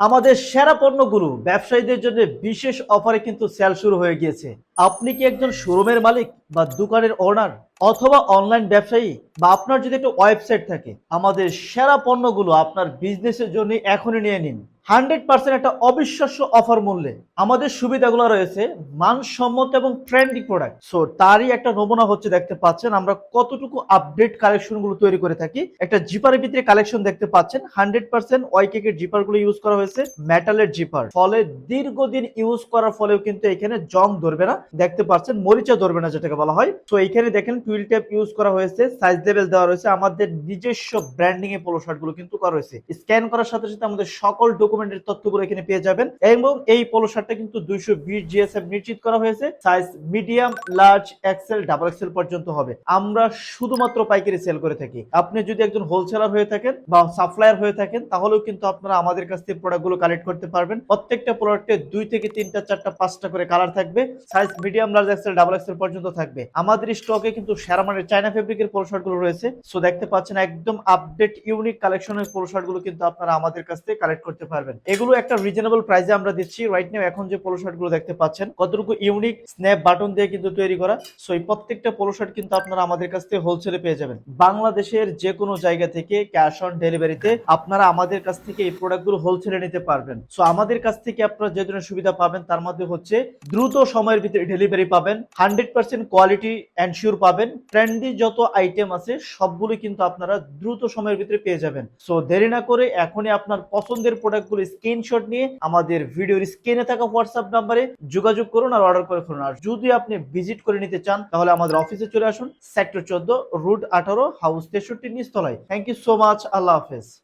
আমাদের সেরা পণ্যগুলো ব্যবসায়ীদের জন্য বিশেষ অফারে কিন্তু সেল শুরু হয়ে গিয়েছে। আপনি কি একজন শোরুমের মালিক বা দোকানের ওনার অথবা অনলাইন ব্যবসায়ী বা আপনার যদি একটা ওয়েবসাইট থাকে, আমাদের সেরা পণ্যগুলো আপনার বিজনেসের জন্য এখনই নিয়ে নিন। হান্ড্রেড পার্সেন্ট একটা অবিশ্বাস্য অফার মূল্যে আমাদের সুবিধাগুলো রয়েছে, মানসম্মত এবং ট্রেন্ডি প্রোডাক্ট সো তারই একটা নমুনা হচ্ছে দেখতে পাচ্ছেন, আমরা কতটুকু আপডেট কালেকশনগুলো তৈরি করে থাকি। একটা জিপারের ভিতরে কালেকশন দেখতে পাচ্ছেন হান্ড্রেড পার্সেন্ট ওয়াইকেকের জিপারগুলো ইউজ করা হয়েছে মেটালের জিপার ফলে দীর্ঘদিন ইউজ করার ফলেও কিন্তু এখানে জং ধরবে না। দেখতে পাচ্ছেন মরিচা ধরবে না যেটাকে বলা হয়। তো এখানে দেখেন টুইল ট্যাপ ইউজ করা হয়েছে সাইজ লেভেল দেওয়া রয়েছে, আমাদের নিজস্ব ব্র্যান্ডিং এ পোলো শার্টগুলো কিন্তু করা হয়েছে স্ক্যান করার সাথে সাথে আমাদের সকল ডকুমেন্টের তথ্যগুলো এখানে পেয়ে যাবেন। এবং এই পোলো শার্টটা কিন্তু দুইশো বিশ জিএসএম নিশ্চিত করা হয়েছে। Size medium large XL double XL পর্যন্ত হবে। আমরা শুধুমাত্র পাইকারি সেল করে থাকি। আপনি যদি একজন হোলসেলার হয়ে থাকেন বা সাপ্লায়ার হয়ে থাকেন, তাহলেও কিন্তু আপনারা আমাদের কাছ থেকে প্রোডাক্টগুলো কালেক্ট করতে পারবেন। প্রত্যেকটা প্রোডাক্টে দুই থেকে তিনটা, চারটা, পাঁচটা করে কালার থাকবে। Size medium large XL double XL পর্যন্ত থাকবে। আমাদের স্টকে কিন্তু সেরা মানের চায়না ফেব্রিকের পোলো শার্টগুলো রয়েছে। সো দেখতে পাচ্ছেন একদম আপডেট ইউনিক কালেকশনের পোলো শার্টগুলো কিন্তু আপনারা আমাদের কাছ থেকে কালেক্ট করতে পারবেন। এগুলো একটা রিজনেবল প্রাইসে আমরা দিচ্ছি। রাইট নাও এখন যে পোলো শার্টগুলো দেখতে পাচ্ছেন, কতটুকু ইউনিক স্ন্যাপ বাটন দিয়ে কিন্তু তৈরি করা। সো এই প্রত্যেকটা পোলো শার্ট কিন্তু আপনারা আমাদের কাছ থেকে হোলসেলে পেয়ে যাবেন। বাংলাদেশের যে কোনো জায়গা থেকে ক্যাশ অন ডেলিভারিতে আপনারা আমাদের কাছ থেকে এই প্রোডাক্টগুলো হোলসেলে নিতে পারবেন। সো আমাদের কাছ থেকে আপনারা যে ধরনের সুবিধা পাবেন, তার মধ্যে হচ্ছে দ্রুত সময়ের ভিতরে ডেলিভারি পাবেন হান্ড্রেড পার্সেন্ট কোয়ালিটি এনশিওর পাবেন। ট্রেন্ডি যত আইটেম আছে, সবগুলো কিন্তু আপনারা দ্রুত সময়ের ভিতরে পেয়ে যাবেন। সো দেরি না করে এখনই আপনার পছন্দের প্রোডাক্টগুলো স্ক্রিনশট নিয়ে আমাদের ভিডিওর স্ক্রিনে থাকা হোয়াটসঅ্যাপ নাম্বারে যোগাযোগ করুন আর অর্ডার করে ফেলুন। আর যদি আপনি ভিজিট করে নিতে চান, তাহলে আমাদের অফিসে চলে আসুন সেক্টর চোদ্দ রুট আঠারো হাউস তেষট্টি, নিচতলায়। থ্যাংক ইউ সো মাচ আল্লাহ হাফেজ।